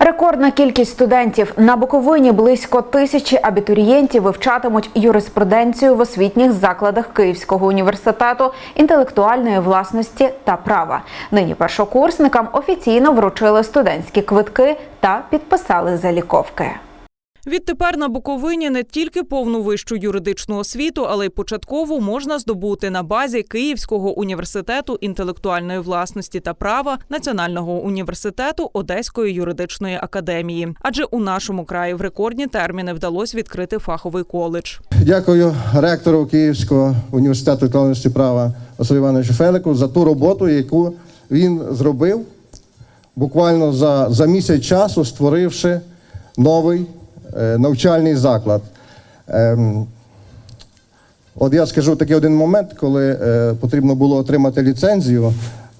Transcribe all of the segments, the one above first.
Рекордна кількість студентів на Буковині близько тисячі абітурієнтів вивчатимуть юриспруденцію в освітніх закладах Київського університету інтелектуальної власності та права. Нині першокурсникам офіційно вручили студентські квитки та підписали заліковки. Відтепер на Буковині не тільки повну вищу юридичну освіту, але й початкову можна здобути на базі Київського університету інтелектуальної власності та права Національного університету Одеської юридичної академії. Адже у нашому краї в рекордні терміни вдалося відкрити фаховий коледж. Дякую ректору Київського університету економічності права Василю Івановичу Фелику за ту роботу, яку він зробив буквально за, за місяць часу, створивши новий навчальний заклад. Ем, От я скажу такий один момент, коли е, потрібно було отримати ліцензію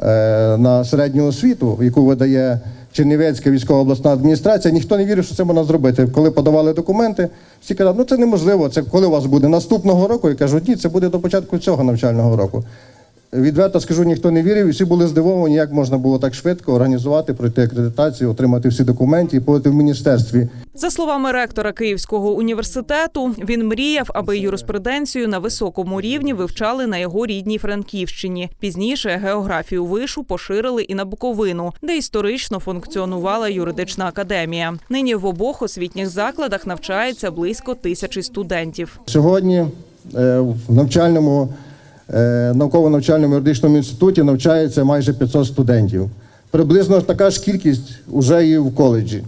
е, на середню освіту, яку видає Чернівецька військова обласна адміністрація. Ніхто не вірив, що це можна зробити. Коли подавали документи, всі казали, ну це неможливо. Це коли у вас буде наступного року? Я кажу, ні, це буде до початку цього навчального року. Відверто скажу, ніхто не вірив, і всі були здивовані, як можна було так швидко організувати, пройти акредитацію, отримати всі документи і подати в міністерстві. За словами ректора Київського університету, він мріяв, аби юриспруденцію на високому рівні вивчали на його рідній Франківщині. Пізніше географію вишу поширили і на Буковину, де історично функціонувала юридична академія. Нині в обох освітніх закладах навчається близько тисячі студентів. Сьогодні е, в навчальному науково-навчальному юридичному інституті навчається майже 500 студентів. Приблизно така ж кількість вже і в коледжі.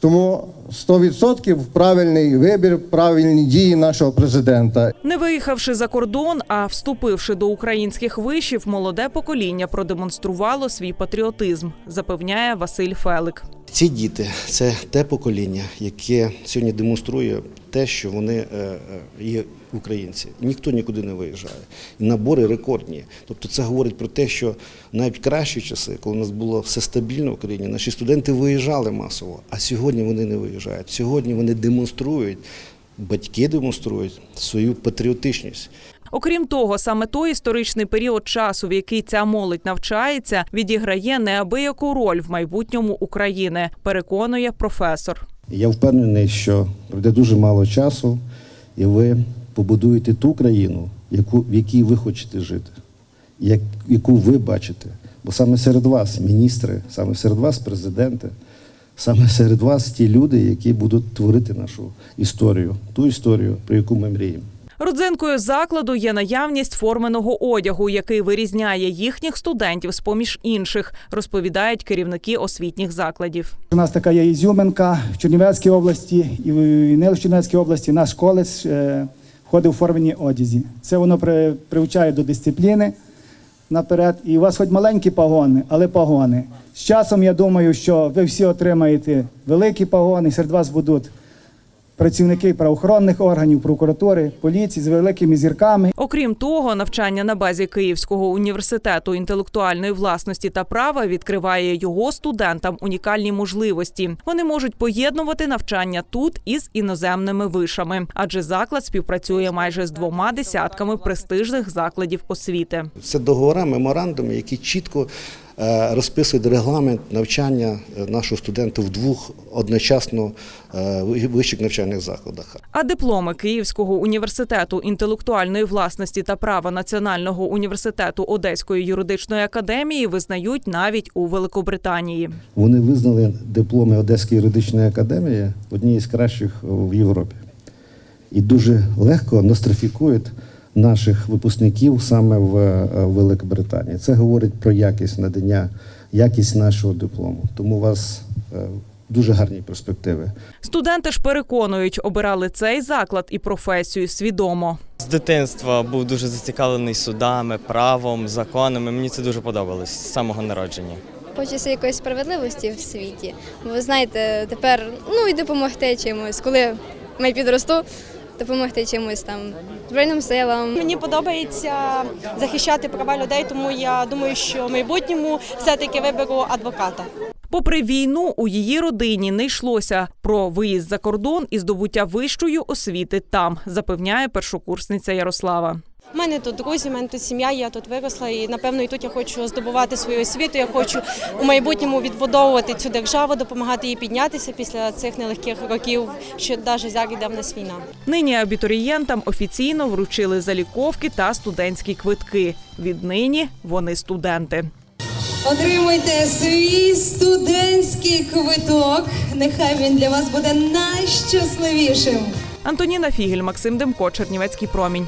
Тому 100% правильний вибір, правильні дії нашого президента. Не виїхавши за кордон, а вступивши до українських вишів, молоде покоління продемонструвало свій патріотизм, запевняє Василь Фелик. Ці діти це те покоління, яке сьогодні демонструє те, що вони е, е, є українці. Ніхто нікуди не виїжджає. І набори рекордні. Тобто це говорить про те, що навіть кращі часи, коли у нас було все стабільно в Україні, наші студенти виїжджали масово, а сьогодні вони не виїжджають. Сьогодні вони демонструють, батьки демонструють свою патріотичність. Окрім того, саме той історичний період часу, в який ця молодь навчається, відіграє неабияку роль в майбутньому України, переконує професор. Я впевнений, що пройде дуже мало часу, і ви побудуєте ту країну, яку, в якій ви хочете жити, як, яку ви бачите. Бо саме серед вас міністри, саме серед вас президенти, саме серед вас ті люди, які будуть творити нашу історію, ту історію, про яку ми мріємо. Родзинкою закладу є наявність форменого одягу, який вирізняє їхніх студентів з поміж інших, розповідають керівники освітніх закладів. У нас така є ізюминка в Чернівецькій області і не в Чернівецькій області наш коледж е, входить у формені одязі. Це воно при, привчає до дисципліни наперед. І у вас хоч маленькі погони, але погони. З часом я думаю, що ви всі отримаєте великі погони, серед вас будуть працівники правоохоронних органів, прокуратури, поліції з великими зірками. Окрім того, навчання на базі Київського університету інтелектуальної власності та права відкриває його студентам унікальні можливості. Вони можуть поєднувати навчання тут із іноземними вишами, адже заклад співпрацює майже з двома десятками престижних закладів освіти. Це договори, меморандуми, які чітко розписують регламент навчання е, нашого студента в двох одночасно е, вищих навчальних закладах. А дипломи Київського університету інтелектуальної власності та права Національного університету Одеської юридичної академії визнають навіть у Великобританії. Вони визнали дипломи Одеської юридичної академії однією з кращих в Європі. І дуже легко нострифікують наших випускників саме в е, Великобританії. Це говорить про якість надання, якість нашого диплому. Тому у вас е, дуже гарні перспективи. Студенти ж переконують, обирали цей заклад і професію свідомо. З дитинства був дуже зацікавлений судами, правом, законами. Мені це дуже подобалось з самого народження. Хочеться якоїсь справедливості в світі. Ви знаєте, тепер ну і допомогти чимось, коли ми підросту, допомогти чимось там збройним силам. Мені подобається захищати права людей, тому я думаю, що в майбутньому все-таки виберу адвоката. Попри війну, у її родині не йшлося про виїзд за кордон і здобуття вищої освіти там, запевняє першокурсниця Ярослава. У мене тут друзі, у мене тут сім'я, я тут виросла, і напевно і тут я хочу здобувати свою освіту. Я хочу у майбутньому відбудовувати цю державу, допомагати їй піднятися після цих нелегких років, що навіть зараз йде в нас війна. Нині абітурієнтам офіційно вручили заліковки та студентські квитки. Віднині вони студенти. Отримуйте свій студентський квиток. Нехай він для вас буде найщасливішим. Антоніна Фігель, Максим Демко, Чернівецький промінь.